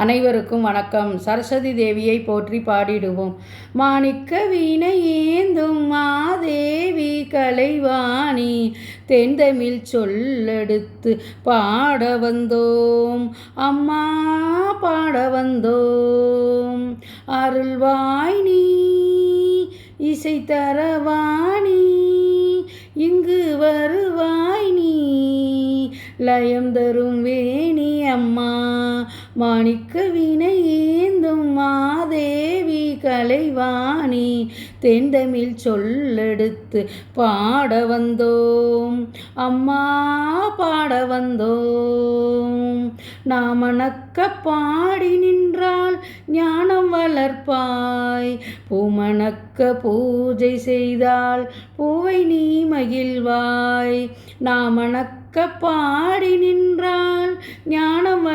அனைவருக்கும் வணக்கம். சரஸ்வதி தேவியை போற்றி பாடிடுவோம். மாணிக்க வீணை ஏந்தும் மாதேவி கலைவாணி தென்தமிழ் சொல்லெடுத்து பாட வந்தோம். அம்மா பாட வந்தோம். அருள்வாய் நீ இசை தரவாணி இங்கு வருவாய் நீ லயம் தரும் வேணி அம்மா. மாணிக்க வினை ஏந்தும் மாதேவி கலைவாணி தென்தமிழ் சொல்லெடுத்து பாட வந்தோம். அம்மா பாட வந்தோம். நாமணக்க பாடி நின்றால் ஞானம் வளர்ப்பாய். பூமணக்க பூஜை செய்தால் பூவை நீ மகிழ்வாய். நாமணக்க பாடி நின்றால்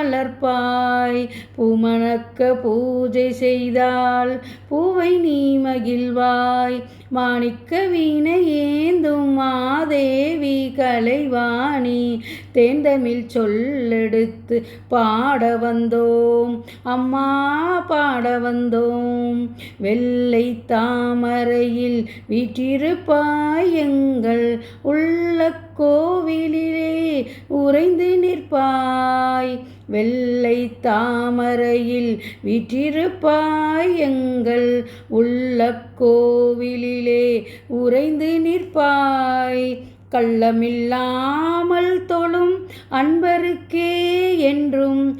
மலர்ப்பாய் பூமணக்க பூஜை செய்தால் பூவை நீ மகிழ்வாய். மாணிக்க வீணை ஏந்தும் மாதேவி கலைவாணி. தேந்தமிழ் சொல்லெடுத்து பாட வந்தோம். அம்மா பாட வந்தோம். வெள்ளை தாமரையில் வீற்றிருப்பாய் எங்கள் உள்ள கோவிலிலே உறைந்து நிற்பாய். வெள்ளை தாமரையில் வீற்றிருப்பாய் எங்கள் உள்ள கோவிலிலே. உறைந்து நிற்பாய் கள்ளமில்லாமல் தொழும் அன்பருக்கே என்றும்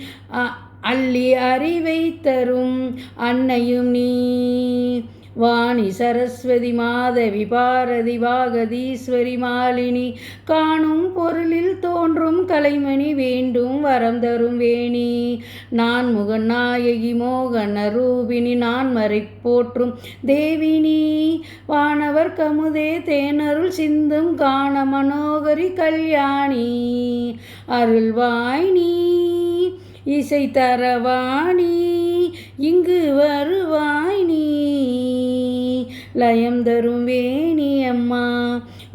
அள்ளி அறிவை தரும் அன்னையும் நீ. வாணி சரஸ்வதி மாதவி பாரதி வாகதீஸ்வரி மாலினி காணும் பொருள் கலைமணி வேண்டும் வரம் தரும் வேணி. நான் முகன் நாயகி மோகன ரூபினி நான் மறை போற்றும் தேவினி. வானவர் கமுதே தேனருள் சிந்தும் காண மனோகரி கல்யாணி. அருள்வாய் நீ இசை தரவாணி இங்கு வருவாய் நீ லயம் தரும் வேணி அம்மா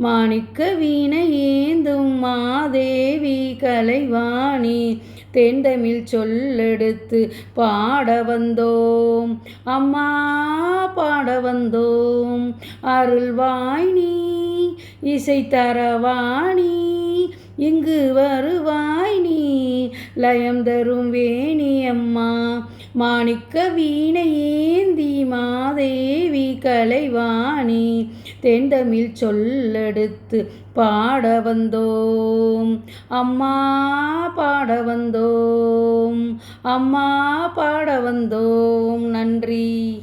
மாணிக்க வீணை ஏந்தும் மாதேவி கலைவாணி. தென்தமிழ் சொல்லெடுத்து பாட வந்தோம். அம்மா பாட வந்தோம். அருள்வாய் இசை தரவாணி. இங்கு வருவாய் நீ லயம் தரும் வேணி அம்மா. மாணிக்க வீணை ஏந்தி மாதேவி கலைவாணி. தென்தமிழ் சொல்லெடுத்து பாட வந்தோம். அம்மா பாட வந்தோம். அம்மா பாட வந்தோம். நன்றி.